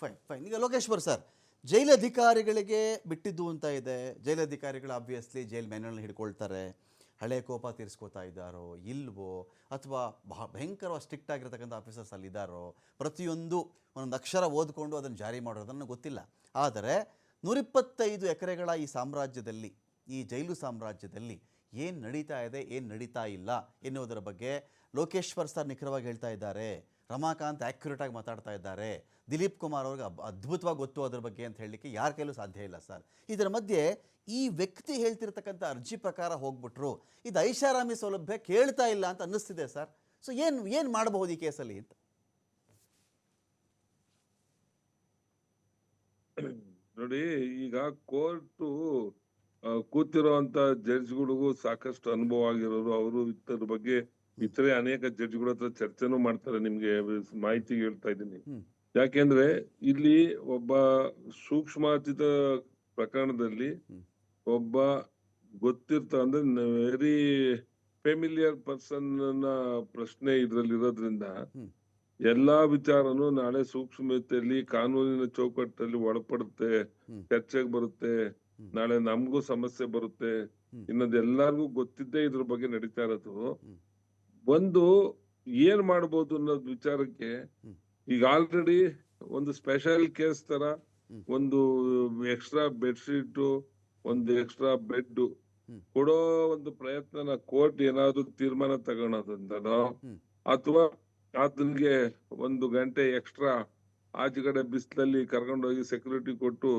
Fine fine ಈಗ Lokeshwar sir ಜೈಲಧಿಕಾರಿಗಳಿಗೆ ಬಿಟ್ಟಿದ್ದು ಅಂತ ಇದೆ. ಜೈಲಧಿಕಾರಿಗಳು ಆಬ್ವಿಯಸ್ಲಿ ಜೈಲ್ ಮ್ಯಾನ್ಯಲ್ನ ಹಿಡ್ಕೊಳ್ತಾರೆ. ಹಳೆ ಕೋಪ ತೀರಿಸ್ಕೋತಾ ಇದ್ದಾರೋ, ಇಲ್ವೋ, ಅಥವಾ ಬಹ ಭಯಂಕರವಾಗಿ ಸ್ಟ್ರಿಕ್ಟ್ ಆಗಿರ್ತಕ್ಕಂಥ ಆಫೀಸರ್ಸ್ ಅಲ್ಲಿ ಇದ್ದಾರೋ, ಪ್ರತಿಯೊಂದು ಒಂದೊಂದು ಅಕ್ಷರ ಓದ್ಕೊಂಡು ಅದನ್ನು ಜಾರಿ ಮಾಡೋದನ್ನು ಗೊತ್ತಿಲ್ಲ. ಆದರೆ ನೂರಿಪ್ಪತ್ತೈದು ಎಕರೆಗಳ ಈ ಸಾಮ್ರಾಜ್ಯದಲ್ಲಿ, ಈ ಜೈಲು ಸಾಮ್ರಾಜ್ಯದಲ್ಲಿ ಏನು ನಡೀತಾ ಇದೆ, ಏನು ನಡೀತಾ ಇಲ್ಲ ಎನ್ನುವುದರ ಬಗ್ಗೆ ಲೋಕೇಶ್ವರ್ ಸರ್ ನಿಖರವಾಗಿ ಹೇಳ್ತಾ ಇದ್ದಾರೆ. ರಮಾಕಾಂತ್ ಆ್ಯಕ್ಯುರೇಟಾಗಿ ಮಾತಾಡ್ತಾ ಇದ್ದಾರೆ. ದಿಲೀಪ್ ಕುಮಾರ್ ಅವ್ರಿಗೆ ಅದ್ಭುತವಾಗಿ ಗೊತ್ತು ಅದ್ರ ಬಗ್ಗೆ ಅಂತ ಹೇಳಲಿಕ್ಕೆ ಯಾರ ಕೈಲೂ ಸಾಧ್ಯ ಇಲ್ಲ ಸರ್. ಇದರ ಮಧ್ಯೆ ಈ ವ್ಯಕ್ತಿ ಹೇಳ್ತಿರ್ತಕ್ಕಂಥ ಅರ್ಜಿ ಪ್ರಕಾರ ಹೋಗ್ಬಿಟ್ರು. ಇದು ಐಷಾರಾಮಿ ಸೌಲಭ್ಯ ಕೇಳ್ತಾ ಇಲ್ಲ ಅಂತ ಅನ್ನಿಸ್ತಿದೆ ಸರ್. ಸೊ ಏನು ಏನು ಮಾಡಬಹುದು ಈ ಕೇಸಲ್ಲಿ ಅಂತ? ನೋಡಿ, ಈಗ ಕೋರ್ಟು ಕೂತಿರುವಂತ ಜಡ್ಜ್ಗಳಿಗೂ ಸಾಕಷ್ಟು ಅನುಭವ ಆಗಿರೋರು, ಅವರು ಇದ್ರ ಬಗ್ಗೆ ಇತರೆ ಅನೇಕ ಜಡ್ಜ್ಗಳ ಹತ್ರ ಚರ್ಚೆನೂ ಮಾಡ್ತಾರೆ ನಿಮ್ಗೆ ಮಾಹಿತಿ ಹೇಳ್ತಾ ಇದ್ದೀನಿ. ಯಾಕೆಂದ್ರೆ ಇಲ್ಲಿ ಒಬ್ಬ ಸೂಕ್ಷ್ಮಾತೀತ ಪ್ರಕರಣದಲ್ಲಿ ಒಬ್ಬ ಗೊತ್ತಿರ್ತ ಅಂದ್ರೆ ವೆರಿ ಫೆಮಿಲಿಯರ್ ಪರ್ಸನ್ನ ಪ್ರಶ್ನೆ ಇದ್ರಲ್ಲಿ ಇರೋದ್ರಿಂದ ಎಲ್ಲಾ ವಿಚಾರನು ನಾಳೆ ಸೂಕ್ಷ್ಮತೆಯಲ್ಲಿ ಕಾನೂನಿನ ಚೌಕಟ್ಟಲ್ಲಿ ಒಳಪಡುತ್ತೆ. ಚರ್ಚೆಗೆ ಬರುತ್ತೆ. ನಾಳೆ ನಮಗೂ ಸಮಸ್ಯೆ ಬರುತ್ತೆ ಇನ್ನೊಂದ್ ಎಲ್ಲಾರ್ಗೂ ಗೊತ್ತಿದ್ದೇ ಇದ್ರ ಬಗ್ಗೆ ನಡೀತಾ ಇರೋದು. ಒಂದು ಏನ್ ಮಾಡ್ಬೋದು ಅನ್ನೋದ್ ವಿಚಾರಕ್ಕೆ ಈಗ ಆಲ್ರೆಡಿ ಒಂದು ಸ್ಪೆಷಲ್ ಕೇಸ್ ತರ ಒಂದು ಎಕ್ಸ್ಟ್ರಾ ಬೆಡ್ಶೀಟ್ ಒಂದು ಎಕ್ಸ್ಟ್ರಾ ಬೆಡ್ ಕೊಡೋ ಒಂದು ಪ್ರಯತ್ನನ ಕೋರ್ಟ್ ಏನಾದ್ರು ತೀರ್ಮಾನ ತಗೋಣದಂತನೋ. ಅಥವಾ ಆತನಿಗೆ ಒಂದು ಗಂಟೆ ಎಕ್ಸ್ಟ್ರಾ ಆಚೆಗಡೆ ಬಿಸಿಲಲ್ಲಿ ಕರ್ಕೊಂಡೋಗಿ ಸೆಕ್ಯೂರಿಟಿ ಕೊಟ್ಟು.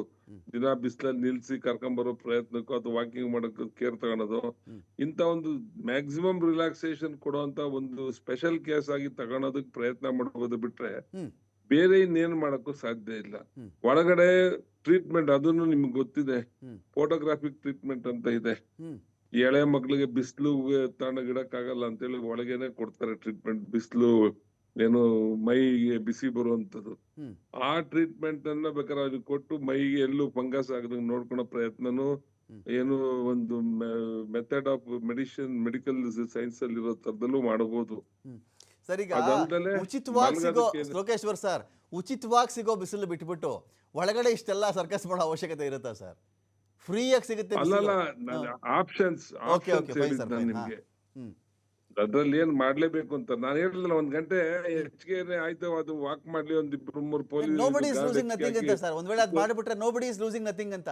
ದಿನ ಬಿಸಿಲಲ್ಲಿ ನಿಲ್ಸಿ ಕರ್ಕೊಂಬರೋ ಪ್ರಯತ್ನಕ್ಕೂ ಅಥವಾ ವಾಕಿಂಗ್ ಮಾಡಕ್ಕೆ ಕೇರ್ ತಗೊಳೋದು. ಇಂತ ಒಂದು ಮ್ಯಾಕ್ಸಿಮಮ್ ರಿಲ್ಯಾಕ್ಸೇಷನ್ ಕೊಡುವಂತ ಒಂದು ಸ್ಪೆಷಲ್ ಕೇಸ್ ಆಗಿ ತಗೊಳೋದಕ್ ಪ್ರಯತ್ನ ಮಾಡಬಹುದು ಬಿಟ್ರೆ. ಬೇರೆ ಇನ್ನೇನ್ ಮಾಡಕ್ಕೂ ಸಾಧ್ಯ ಇಲ್ಲ. ಒಳಗಡೆ ಟ್ರೀಟ್ಮೆಂಟ್ ಅದನ್ನು ನಿಮ್ಗೆ ಗೊತ್ತಿದೆ ಫೋಟೋಗ್ರಾಫಿಕ್ ಟ್ರೀಟ್ಮೆಂಟ್ ಅಂತ ಇದೆ ಎಳೆ ಮಕ್ಳಿಗೆ ಬಿಸಿಲು ತಣ್ಣಗ್ ಅಂತ ಅಂತೇಳಿ ಒಳಗೇನೆ ಕೊಡ್ತಾರೆ ಟ್ರೀಟ್ಮೆಂಟ್ ಬಿಸಿಲು ಏನು ಮೈಗೆ ಬಿಸಿ ಬರುವಂತದ್ದು ಆ ಟ್ರೀಟ್ಮೆಂಟ್ ಅನ್ನ ಬೇಕಾದ್ರೆ ಅದಕ್ಕೆ ಕೊಟ್ಟು ಮೈಗೆ ಎಲ್ಲೂ ಫಂಗಸ್ ಆಗದಂಗೆ ನೋಡ್ಕೊಳೋ ಪ್ರಯತ್ನನು ಏನು ಒಂದು method of medicine medical science ಅಲ್ಲಿ ಇರೋ ತರದಲ್ಲೂ ಮಾಡಬಹುದು ಉಚಿತವಾಗಿ ಸಿಗೋ ಲೋಕೇಶ್ವರ್ ಸರ್ ಉಚಿತವಾಗಿ ಸಿಗೋ ಬಿಸಿಲು ಬಿಟ್ಬಿಟ್ಟು ಒಳಗಡೆ ಇಷ್ಟೆಲ್ಲ ಸರ್ಕಸ್ ಮಾಡೋ ಅವಶ್ಯಕತೆ ಇರುತ್ತಾ ಸರ್? ಫ್ರೀಯಾಗಿ ಸಿಗುತ್ತೆ ಅಲ್ಲಲ್ಲ. Options okay okay sir. ನಿಮ್ಗೆ. ಅದ್ರಲ್ಲಿ ಏನ್ ಮಾಡ್ಲೇಬೇಕು ಅಂತ? ನಾನು ಹೇಳಿಲ್ಲ ಒಂದ್ ಗಂಟೆ ಹೆಚ್ಚಿಗೆ ಆಯ್ತು ಅದು ವಾಕ್ ಮಾಡ್ಲಿ ಒಂದ್ ಇಬ್ರು ಮೂರು police nobody is losing nothing ಅಂತ ಸರ್ ಒಂದ್ ವೇಳೆ ಅದ್ ಮಾಡಿಬಿಟ್ರೆ ನೋಬಡಿ ಇಸ್ ಲೂಸಿಂಗ್ ನಥಿಂಗ್ ಅಂತ.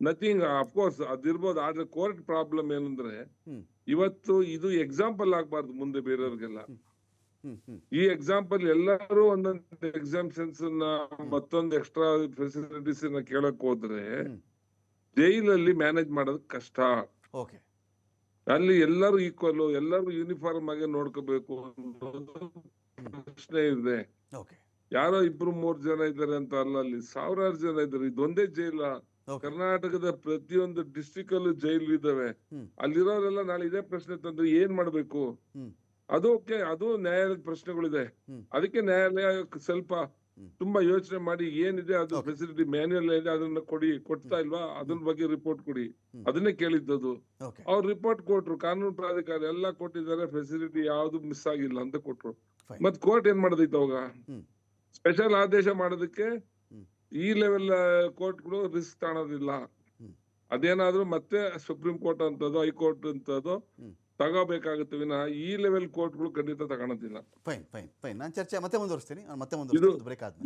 ನಥಿಂಗ್ ಅಫ್ಕೋರ್ಸ್ ಅದಿರ್ಬೋದು ಆದ್ರೆ ಕೋರ್ಟ್ ಪ್ರಾಬ್ಲಮ್ ಏನಂದ್ರೆ. ಇವತ್ತು ಇದು ಎಕ್ಸಾಂಪಲ್ ಆಗ್ಬಾರ್ದು ಮುಂದೆ ಬೇರೆಯವ್ರಿಗೆಲ್ಲ. ಈ ಎಕ್ಸಾಂಪಲ್ ಎಲ್ಲರೂ ಒಂದೊಂದು ಎಕ್ಸಾಮ್ಷನ್ಸ್ ಮತ್ತೊಂದು ಎಕ್ಸ್ಟ್ರಾ ಫೆಸಿಲಿಟೀಸ್ ಕೇಳಕ್ ಹೋದ್ರೆ. ಜೈಲಲ್ಲಿ ಮ್ಯಾನೇಜ್ ಮಾಡೋದು ಕಷ್ಟ. ಓಕೆ ಅಲ್ಲಿ ಎಲ್ಲರೂ ಈಕ್ವಲ್ ಎಲ್ಲರೂ ಯೂನಿಫಾರ್ಮ್ ಆಗಿ ನೋಡ್ಕೋಬೇಕು ಅನ್ನೋದು ಪ್ರಶ್ನೆ ಇದೆ. ಯಾರೋ ಇಬ್ರು ಮೂರ್ ಜನ ಇದ್ದಾರೆ ಅಂತ ಅಲ್ಲ ಅಲ್ಲಿ ಸಾವಿರಾರು ಜನ ಇದ್ದಾರೆ. ಇದೊಂದೇ ಜೈಲ. ಕರ್ನಾಟಕದ ಪ್ರತಿಯೊಂದು ಡಿಸ್ಟಿಕ್ ಅಲ್ಲೂ ಜೈಲ್ ಇದಾವೆ. ಅಲ್ಲಿರೋರೆಲ್ಲ ನಾಳೆ ಇದೇ ಪ್ರಶ್ನೆ ತಂದ್ರೆ ಏನ್ ಮಾಡ್ಬೇಕು? ಅದಕ್ಕೆ ಅದು ನ್ಯಾಯಾಲಯದ ಪ್ರಶ್ನೆಗಳಿದೆ. ಅದಕ್ಕೆ ನ್ಯಾಯಾಲಯ ಸ್ವಲ್ಪ. ತುಂಬಾ ಯೋಚನೆ ಮಾಡಿ ಏನಿದೆ ಅದು ಫೆಸಿಲಿಟಿ ಮ್ಯಾನ್ಯಲ್ ಇದೆ ಅದನ್ನ ಕೊಡಿ ಕೊಡ್ತಾ ಇಲ್ವಾ? ಅದನ್ನ ಬಗ್ಗೆ ರಿಪೋರ್ಟ್ ಕೊಡಿ. ಅದನ್ನೇ ಕೇಳಿದ್ದದು. ಅವ್ರು ರಿಪೋರ್ಟ್ ಕೊಟ್ರು ಕಾನೂನು ಪ್ರಾಧಿಕಾರ ಎಲ್ಲ ಕೊಟ್ಟಿದ್ದಾರೆ ಫೆಸಿಲಿಟಿ ಯಾವ್ದು ಮಿಸ್ ಆಗಿಲ್ಲ ಅಂತ ಕೊಟ್ರು. ಮತ್ ಕೋರ್ಟ್ ಏನ್ ಮಾಡೋದಿತ್ತು ಅವಾಗ. ಸ್ಪೆಷಲ್ ಆದೇಶ ಮಾಡೋದಕ್ಕೆ ಈ ಲೆವೆಲ್ ಕೋರ್ಟ್ಗಳು ರಿಸ್ಕ್ ತಾಣೋದಿಲ್ಲ. ಅದೇನಾದ್ರೂ ಮತ್ತೆ ಸುಪ್ರೀಂ ಕೋರ್ಟ್ ಅಂತದೋ ಹೈಕೋರ್ಟ್ ಅಂತದೋ. ತಗೋಬೇಕಾಗುತ್ತೆ ವಿನ ಈ ಲೆವೆಲ್ ಕೋರ್ಟ್ಗಳು ಖಂಡಿತ ತಗೊಳೋದಿಲ್ಲ. ಫೈನ್ ಫೈನ್ ಫೈನ್ ನಾನು ಚರ್ಚೆ ಮತ್ತೆ ಮುಂದುವರಿಸ್ತೀನಿ. ನಾನು ಮತ್ತೆ ಮುಂದುವರಿಸ್ತೀನಿ. ಬ್ರೇಕ್ ಆದ್ಮೇಲೆ.